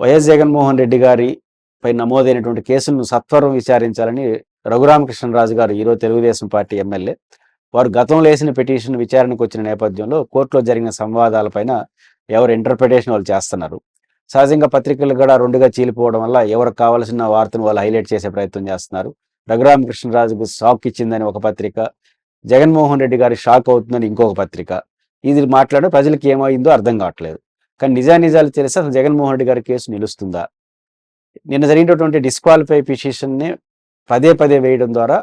YS Jaganmohan Reddy గారి పై నమోదైనటువంటి కేసులను సత్వరం విచారించాలని రఘురామకృష్ణరాజు గారు ఈరోజు తెలుగుదేశం పార్టీ ఎమ్మెల్యే. వారు గతంలో వేసిన పిటిషన్ విచారణకు వచ్చిన నేపథ్యంలో కోర్టులో జరిగిన సంవాదాలపైన ఎవరు ఇంటర్ప్రిటేషన్ వాళ్ళు చేస్తున్నారు. సహజంగా పత్రికలు కూడా రెండుగా చీలిపోవడం వల్ల ఎవరికి కావాల్సిన వార్తను వాళ్ళు హైలైట్ చేసే ప్రయత్నం చేస్తున్నారు. రఘురామకృష్ణరాజుకు షాక్ ఇచ్చిందని ఒక పత్రిక జగన్మోహన్ రెడ్డి గారి షాక్ అవుతుందని ఇంకొక పత్రిక. ఇది మాట్లాడే ప్రజలకు ఏమైందో అర్థం కావట్లేదు. కానీ నిజానిజాలు తెలిస్తే అసలు జగన్మోహన్ రెడ్డి గారి కేసు నిలుస్తుందా? నిన్న జరిగినటువంటి డిస్క్వాలిఫై పిటిషన్ని పదే పదే వేయడం ద్వారా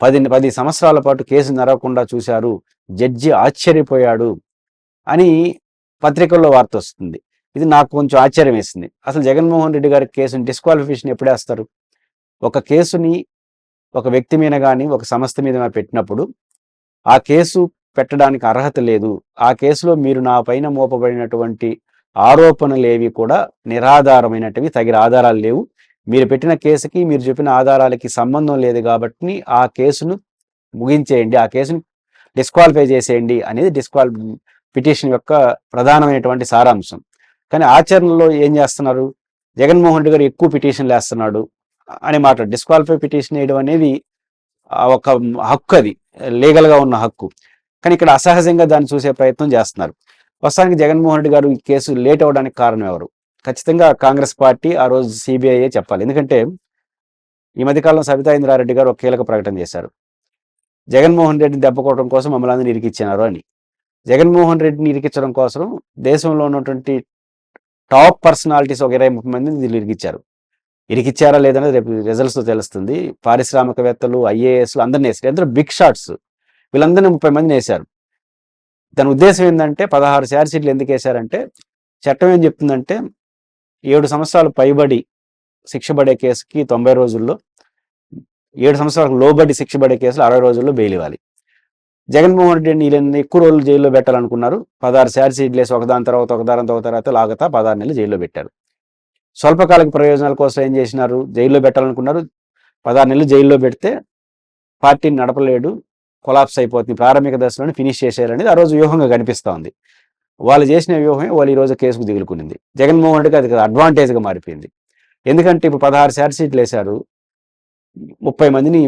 పది పది సంవత్సరాల పాటు కేసు నరవకుండా చూశారు. జడ్జి ఆశ్చర్యపోయాడు అని పత్రికల్లో వార్త వస్తుంది. ఇది నాకు కొంచెం ఆశ్చర్యం వేసింది. అసలు జగన్మోహన్ రెడ్డి గారి కేసుని డిస్క్వాలిఫికేషన్ ఎప్పుడేస్తారు ఒక కేసుని ఒక వ్యక్తి మీద కానీ ఒక సంస్థ మీద పెట్టినప్పుడు ఆ కేసు పెట్టడానికి అర్హత లేదు. ఆ కేసులో మీరు నా పైన మోపబడినటువంటి ఆరోపణలు ఏవి కూడా నిరాధారమైనటివి తగిన ఆధారాలు లేవు. మీరు పెట్టిన కేసుకి మీరు చెప్పిన ఆధారాలకి సంబంధం లేదు కాబట్టి ఆ కేసును ముగించేయండి. ఆ కేసును డిస్క్వాలిఫై చేసేయండి అనేది డిస్క్వాల్ పిటిషన్ యొక్క ప్రధానమైనటువంటి సారాంశం. కానీ ఆచరణలో ఏం చేస్తున్నారు? జగన్మోహన్ రెడ్డి గారు ఎక్కువ పిటిషన్లు వేస్తున్నాడు అని మాట. డిస్క్వాలిఫై పిటిషన్ వేయడం అనేది ఒక హక్కు అది. లీగల్గా ఉన్న హక్కు. కానీ ఇక్కడ అసహజంగా దాన్ని చూసే ప్రయత్నం చేస్తున్నారు. ప్రస్తుతానికి జగన్మోహన్ రెడ్డి గారు ఈ కేసు లేట్ అవడానికి కారణం ఎవరు? ఖచ్చితంగా కాంగ్రెస్ పార్టీ ఆ రోజు సిబిఐయే చెప్పాలి. ఎందుకంటే ఈ మధ్యకాలంలో సబితా ఇంద్రారెడ్డి గారు ఒక కీలక ప్రకటన చేశారు. జగన్మోహన్ రెడ్డిని దెబ్బకోవడం కోసం మమ్మల్ని అందరినీ ఇరికిచ్చినారు అని. జగన్మోహన్ రెడ్డిని ఇరికించడం కోసం దేశంలో ఉన్నటువంటి టాప్ పర్సనాలిటీస్ ఒక ఇరవై ముప్పై మందిని వీళ్ళు ఇరికిచ్చారు. ఇరికిచ్చారా లేదనేది రేపు రిజల్ట్స్తో తెలుస్తుంది. పారిశ్రామికవేత్తలు ఐఏఎస్లు అందరినీ వేసారు అందరూ బిగ్ షాట్స్ వీళ్ళందరినీ ముప్పై మందిని వేశారు. దాని ఉద్దేశం ఏంటంటే పదహారు శారీ సీట్లు ఎందుకు వేశారంటే చట్టం ఏం చెప్తుందంటే ఏడు సంవత్సరాలు పైబడి శిక్ష పడే కేసుకి తొంభై రోజుల్లో ఏడు సంవత్సరాలకు లోబడి శిక్ష పడే కేసులు అరవై రోజుల్లో బెయిల్ ఇవ్వాలి. జగన్మోహన్ రెడ్డి వీళ్ళని ఎక్కువ రోజులు జైల్లో పెట్టాలనుకున్నారు. పదహారు శారీ సీట్లు వేసి ఒకదాని తర్వాత ఒకదాని తర్వాత లాగతా పదహారు నెలలు జైల్లో పెట్టారు. స్వల్పకాలిక ప్రయోజనాల కోసం ఏం చేసినారు? జైల్లో పెట్టాలనుకున్నారు. పదహారు నెలలు జైల్లో పెడితే పార్టీని నడపలేడు. కొలాప్స్ అయిపోతుంది ప్రారంభిక దశలోనే ఫినిష్ చేసేయాలనేది ఆ రోజు వ్యూహంగా కనిపిస్తోంది. వాళ్ళు చేసిన వ్యూహమే వాళ్ళు ఈరోజు కేసుకు దిగులుకునింది. జగన్మోహన్ రెడ్డికి అది అడ్వాంటేజ్గా మారిపోయింది. ఎందుకంటే ఇప్పుడు పదహారు శారీ సీట్లు వేశారు. ముప్పై మందిని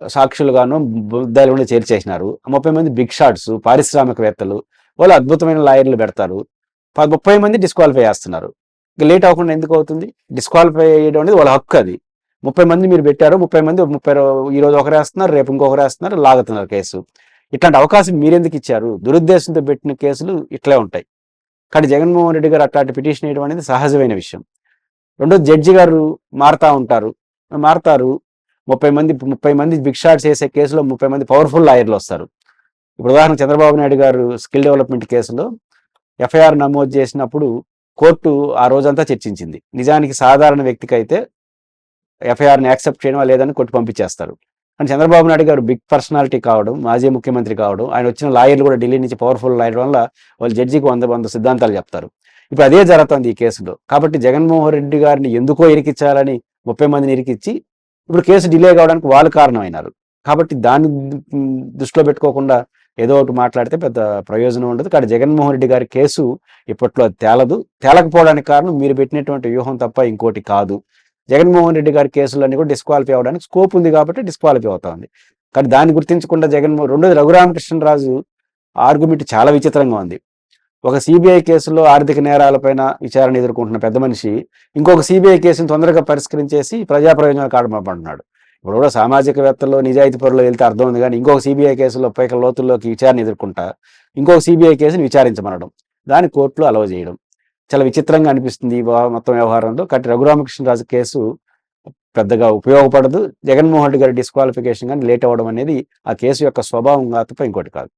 సాక్షులుగాను బుద్ధాలు చేర్చేసినారు. ముప్పై మంది బిగ్ షాట్స్ పారిశ్రామికవేత్తలు వాళ్ళు అద్భుతమైన లాయర్లు పెడతారు. ముప్పై మంది డిస్క్వాలిఫై చేస్తున్నారు. ఇంకా లేట్ అవ్వకుండా ఎందుకు అవుతుంది? డిస్క్వాలిఫై చేయడం అనేది వాళ్ళ హక్కు అది. ముప్పై మంది మీరు పెట్టారు ముప్పై మంది ముప్పై ఈ రోజు ఒకరు వేస్తున్నారు రేపు ఇంకొకరు వేస్తున్నారు లాగుతున్నారు కేసు. ఇట్లాంటి అవకాశం మీరెందుకు ఇచ్చారు? దురుద్దేశంతో పెట్టిన కేసులు ఇట్లే ఉంటాయి. కానీ జగన్మోహన్ రెడ్డి గారు అట్లాంటి పిటిషన్ వేయడం అనేది సహజమైన విషయం. రెండో జడ్జి గారు మారుతా ఉంటారు. మారుతారు. ముప్పై మంది ముప్పై మంది బిగ్ చేసే కేసులో ముప్పై మంది పవర్ఫుల్ లాయర్లు వస్తారు. ఇప్పుడు ఉదాహరణ చంద్రబాబు నాయుడు గారు స్కిల్ డెవలప్మెంట్ కేసులో ఎఫ్ఐఆర్ నమోదు చేసినప్పుడు కోర్టు ఆ రోజంతా చర్చించింది. నిజానికి సాధారణ వ్యక్తికి అయితే ఎఫ్ఐఆర్ని యాక్సెప్ట్ చేయడం లేదని కొట్టి పంపించేస్తారు. అని చంద్రబాబు నాయుడు గారు బిగ్ పర్సనాలిటీ కావడం మాజీ ముఖ్యమంత్రి కావడం ఆయన వచ్చిన లాయర్లు కూడా ఢిల్లీ నుంచి పవర్ఫుల్ లాయర్ వల్ల వాళ్ళు జడ్జికి వంద వంద సిద్ధాంతాలు చెప్తారు. ఇప్పుడు అదే జరుగుతుంది ఈ కేసులో. కాబట్టి జగన్మోహన్ రెడ్డి గారిని ఎందుకో ఇరికిచ్చాలని ముప్పై మందిని ఇరికిచ్చి ఇప్పుడు కేసు డిలే కావడానికి వాళ్ళు కారణమైనారు. కాబట్టి దాన్ని దృష్టిలో పెట్టుకోకుండా ఏదో ఒకటి మాట్లాడితే పెద్ద ప్రయోజనం ఉండదు. కానీ జగన్మోహన్ రెడ్డి గారి కేసు ఇప్పట్లో తేలదు. తేలకపోవడానికి కారణం మీరు పెట్టినటువంటి వ్యూహం తప్ప ఇంకోటి కాదు. జగన్మోహన్ రెడ్డి గారి కేసులన్నీ కూడా డిస్క్వాలిఫై అవడానికి స్కోప్ ఉంది కాబట్టి డిస్క్వాలిఫై అవుతా ఉంది కానీ దాన్ని గుర్తించకుండా జగన్మోహన్ రెండోది రఘురామకృష్ణరాజు ఆర్గ్యుమెంట్ చాలా విచిత్రంగా ఉంది. ఒక సిబిఐ కేసులో ఆర్థిక నేరాలపైన విచారణ ఎదుర్కొంటున్న పెద్ద మనిషి ఇంకొక సిబిఐ కేసును తొందరగా పరిష్కరించేసి ప్రజా ప్రయోజనాలు కాడమంటున్నాడు ఇప్పుడు కూడా సామాజికవేత్తల్లో నిజాయితీ పరులు వెళ్తే అర్థం ఉంది కానీ ఇంకొక సిబిఐ కేసులో పైక లోతుల్లోకి విచారణ ఎదుర్కొంటా ఇంకొక సిబిఐ కేసుని విచారించమనడం దాని కోర్టులో అలవ చేయడం. చాలా విచిత్రంగా అనిపిస్తుంది ఈ మొత్తం వ్యవహారంలో. కాబట్టి రఘురామకృష్ణరాజు కేసు పెద్దగా ఉపయోగపడదు. జగన్మోహన్ రెడ్డి గారి డిస్క్వాలిఫికేషన్ కానీ లేట్ అవ్వడం అనేది ఆ కేసు యొక్క స్వభావం తప్ప ఇంకోటి కాదు.